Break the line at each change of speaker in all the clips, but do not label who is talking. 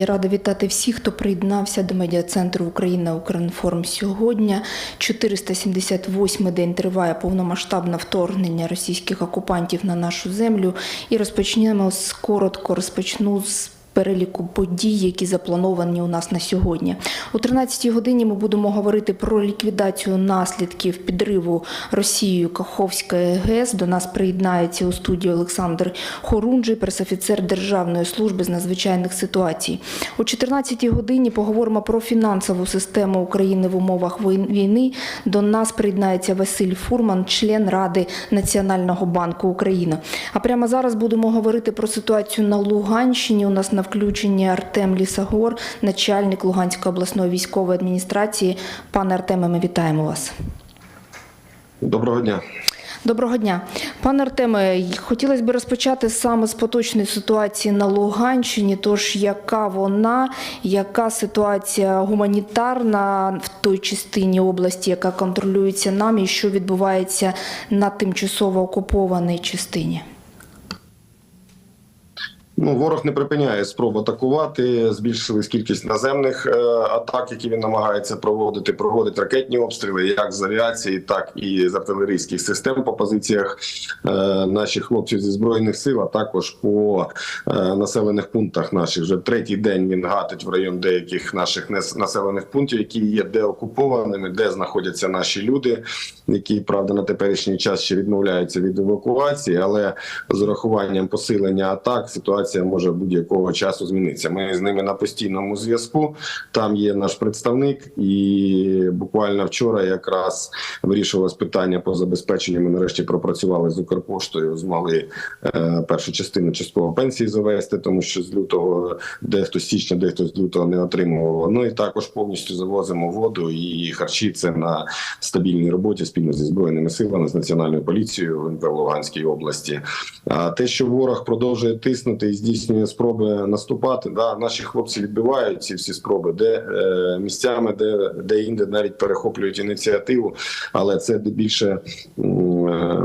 Я рада вітати всіх, хто приєднався до медіа-центру Україна Укрінформ сьогодні. 478-й день триває повномасштабне вторгнення російських окупантів на нашу землю. І розпочнемо з коротко розпочну з переліку подій, які заплановані у нас на сьогодні. О 13-й годині ми будемо говорити про ліквідацію наслідків підриву Росією Каховської ГЕС. До нас приєднається у студії Олександр Хорунжий, пресофіцер Державної служби з надзвичайних ситуацій. О 14-й годині поговоримо про фінансову систему України в умовах війни. До нас приєднається Василь Фурман, член Ради Національного банку України. А прямо зараз будемо говорити про ситуацію на Луганщині. У нас на включенні Артем Лісагор, начальник Луганської обласної військової адміністрації. Пане Артеме, ми вітаємо вас.
Доброго дня.
Доброго дня, пане Артеме. Хотілося б розпочати саме з поточної ситуації на Луганщині. Тож, яка вона, яка ситуація гуманітарна в той частині області, яка контролюється нами, і що відбувається на тимчасово окупованій частині?
Ну, ворог не припиняє спроб атакувати. Збільшилась кількість наземних е, атак, які він намагається проводити. Проводить ракетні обстріли, як з авіації, так і з артилерійських систем по позиціях е, наших хлопців зі збройних сил. А також по е, населених пунктах наших. Вже третій день він гатить в район деяких наших населених пунктів, які є деокупованими, де знаходяться наші люди, які правда на теперішній час ще відмовляються від евакуації, але з урахуванням посилення атак ситуація може будь-якого часу змінитися. Ми з ними на постійному зв'язку. Там є наш представник, і буквально вчора якраз вирішувалось питання по забезпеченню. Ми нарешті пропрацювали з Укрпоштою, змогли е, першу частину частково пенсії завести, тому що з лютого дехто січня, дехто з лютого не отримував. Ну і також повністю завозимо воду і харчі. Це на стабільній роботі спільно зі збройними силами, з національною поліцією в Луганській області. А те, що ворог продовжує тиснути здійснює спроби наступати, да наші хлопці відбивають ці всі спроби, де е, місцями, де де інде навіть перехоплюють ініціативу, але це більше е,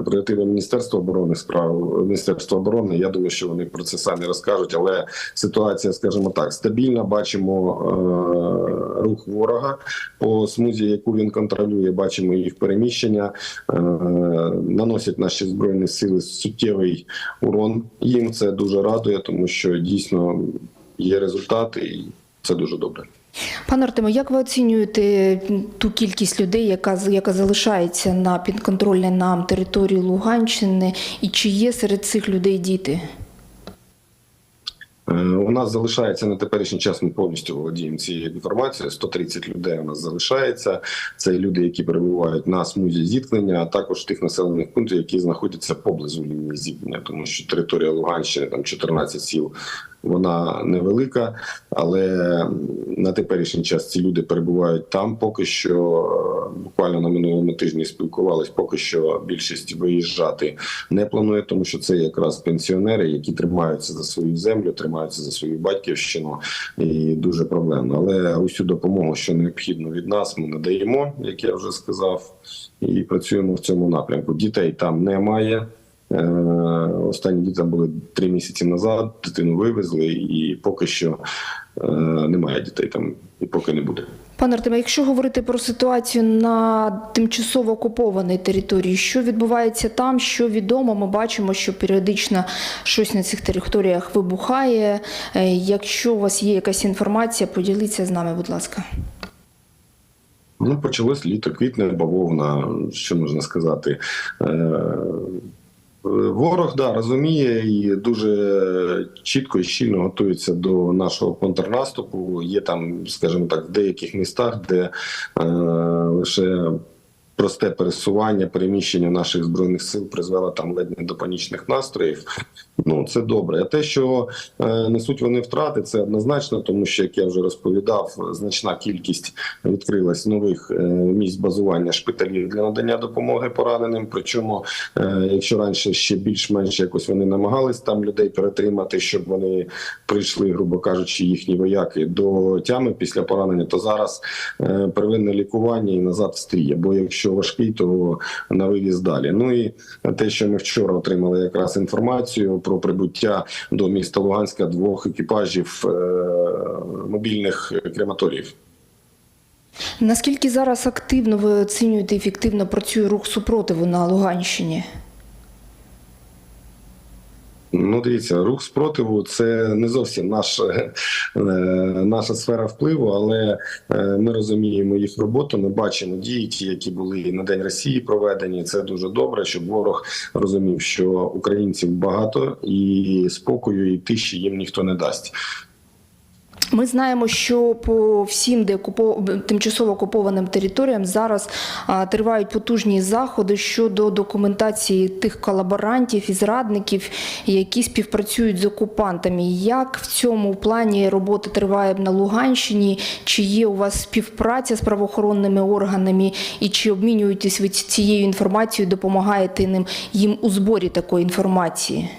прерогатива Міністерства оборони справ Міністерства оборони. Я думаю, що вони про це самі розкажуть. Але ситуація, скажімо так, стабільна. Бачимо е, рух ворога по смузі, яку він контролює. Бачимо їх переміщення. Е, наносять наші збройні сили суттєвий урон. Їм це дуже радує, тому що дійсно є результати, і це дуже добре.
Пане Артему, як ви оцінюєте ту кількість людей, яка яка залишається на підконтрольній нам території Луганщини, і чи є серед цих людей діти?
Е, У нас залишається на теперішній час. Ми повністю володіємо цією інформацією. 130 людей у нас залишається. Це люди, які перебувають на смузі зіткнення, а також тих населених пунктів, які знаходяться поблизу лінії зіткнення, тому що територія Луганщини там 14 сіл. Вона невелика, але на теперішній час ці люди перебувають там. Поки що буквально на минулому тижні спілкувались. Поки що більшість виїжджати не планує, тому що це якраз пенсіонери, які тримаються за свою землю, тримаються за свою батьківщину, і дуже проблемно. Але усю допомогу, що необхідно від нас, ми надаємо, як я вже сказав, і працюємо в цьому напрямку. Дітей там немає. Е, Останні діти були три місяці назад. Дитину вивезли, і поки що е, немає дітей там, і поки не буде.
Пане Артеме, якщо говорити про ситуацію на тимчасово окупованій території, що відбувається там, що відомо, ми бачимо, що періодично щось на цих територіях вибухає. Е, Якщо у вас є якась інформація, поділіться з нами, будь ласка.
Ну, почалось літо, квітне, бавовна, що можна сказати. Ворог да розуміє і дуже чітко і щільно готується до нашого контрнаступу. Є там, скажімо так, в деяких містах, де е, лише просте пересування, переміщення наших збройних сил призвело там ледь не до панічних настроїв. Ну це добре. А те, що е, несуть вони втрати, це однозначно, тому що як я вже розповідав, значна кількість відкрилась нових е, місць базування шпиталів для надання допомоги пораненим. Причому, е, якщо раніше ще більш-менш якось вони намагались там людей перетримати, щоб вони прийшли, грубо кажучи, їхні вояки до тями після поранення, то зараз первинне лікування і назад в стрій. Бо якщо якщо важкий, то на вивіз далі. Ну і те, що ми вчора отримали якраз інформацію про прибуття до міста Луганська двох екіпажів е, мобільних крематорів.
Наскільки зараз активно ви оцінюєте ефективно працює рух супротиву на Луганщині?
Ну, дивіться, рух спротиву це не зовсім наш, е, наша сфера впливу, але е, ми розуміємо їх роботу. Ми бачимо дії, ті, які були на День Росії проведені. Це дуже добре, щоб ворог розумів, що українців багато і спокою, і тиші їм ніхто не дасть.
Ми знаємо, що по всім деокупо- тимчасово окупованим територіям зараз тривають потужні заходи щодо документації тих колаборантів і зрадників, які співпрацюють з окупантами. Як в цьому плані робота триває на Луганщині? Чи є у вас співпраця з правоохоронними органами, і чи обмінюєтесь ви цією інформацією, допомагаєте ним їм у зборі такої інформації?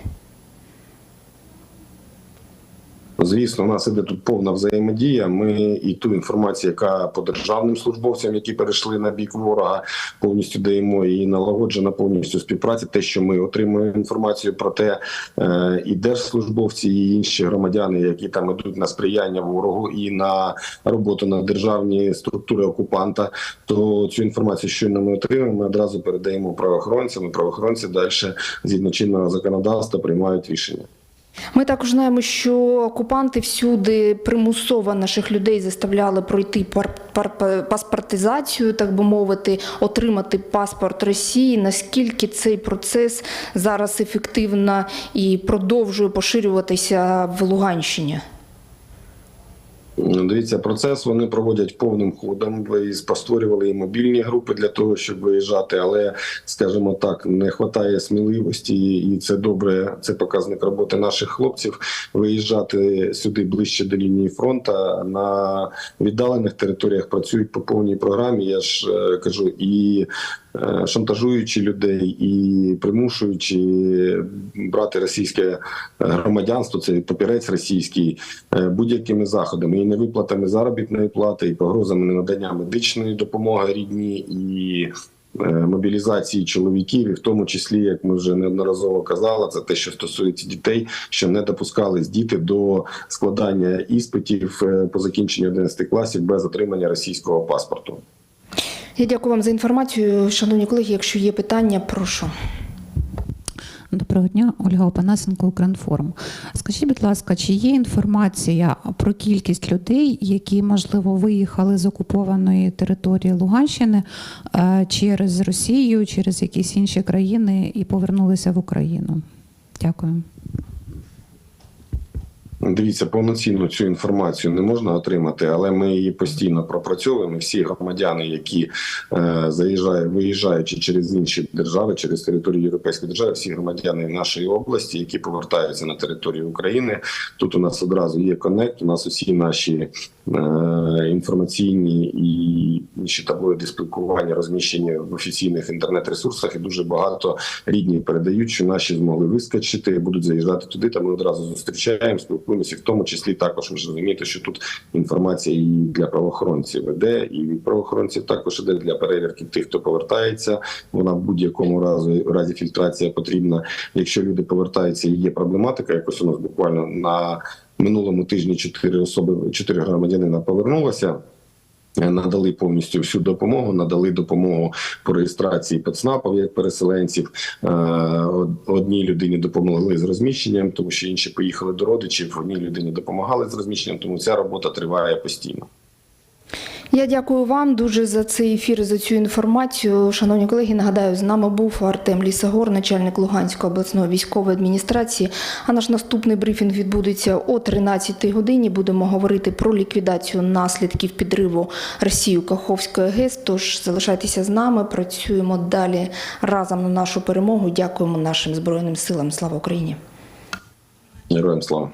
Звісно, у нас іде тут повна взаємодія. Ми і ту інформацію, яка по державним службовцям, які перейшли на бік ворога, повністю даємо і налагоджена повністю співпраця. Те, що ми отримуємо інформацію про те, е, і держслужбовці, і інші громадяни, які там ідуть на сприяння ворогу і на роботу на державні структури окупанта, то цю інформацію, що ми отримаємо, ми одразу передаємо правоохоронцям. і Правоохоронці далі згідно чинного законодавства приймають рішення.
Ми також знаємо, що окупанти всюди примусово наших людей заставляли пройти паспортизацію, так би мовити, отримати паспорт Росії. Наскільки цей процес зараз ефективно і продовжує поширюватися в Луганщині?
Дивіться, процес вони проводять повним ходом. Ви постворювали і мобільні групи для того, щоб виїжджати, але скажімо так, не вистачає сміливості, і це добре. Це показник роботи наших хлопців. Виїжджати сюди ближче до лінії фронту на віддалених територіях працюють по повній програмі. Я ж е, кажу і. Е, Шантажуючи людей і примушуючи брати російське громадянство, це папірець російський е, будь-якими заходами і невиплатами заробітної плати, і погрозами ненадання медичної допомоги рідні і. е, Мобілізації чоловіків, і в тому числі, як ми вже неодноразово казали, це те, що стосується дітей, що не допускались діти до складання іспитів е, по закінченню 11 класів без отримання російського паспорту.
Я дякую вам за інформацію. Шановні колеги, якщо є питання, прошу.
Доброго дня, Ольга Опанасенко, Укрінформ. Скажіть, будь ласка, чи є інформація про кількість людей, які можливо виїхали з окупованої території Луганщини е, через Росію, через якісь інші країни і повернулися в Україну? Дякую.
Дивіться, повноцінну цю інформацію не можна отримати, але ми її постійно пропрацьовуємо. Всі громадяни, які е, заїжджають, виїжджаючи через інші держави, через територію Європейської держави, всі громадяни нашої області, які повертаються на територію України. Тут у нас одразу є коннект. У нас усі наші е, інформаційні і інші таблоїди спілкування розміщені в офіційних інтернет-ресурсах, і дуже багато рідні передають, що наші змогли вискочити, будуть заїжджати туди. Та ми одразу зустрічаємо, спілкуємося, і в тому числі також ви ж розумієте, що тут інформація і для правоохоронців іде, і від правоохоронців також іде для перевірки тих, хто повертається. Вона в будь-якому разі разі фільтрація потрібна. Якщо люди повертаються і є проблематика, якось у нас буквально на минулому тижні чотири особи, чотири громадянина повернулося. Надали повністю всю допомогу, надали допомогу по реєстрації ПЦНАПів як переселенців. Е, Одній людині допомогли з розміщенням, тому що інші поїхали до родичів. Одній людині допомагали з розміщенням, тому ця робота триває постійно.
Я дякую вам дуже за цей ефір за цю інформацію. Шановні колеги, нагадаю, з нами був Артем Лісагор, начальник Луганської обласної військової адміністрації. А наш наступний брифінг відбудеться о 13-й годині. Будемо говорити про ліквідацію наслідків підриву Росії Каховської ГЕС. Тож залишайтеся з нами, працюємо далі разом на нашу перемогу. Дякуємо нашим збройним силам. Слава Україні!
Героям слава.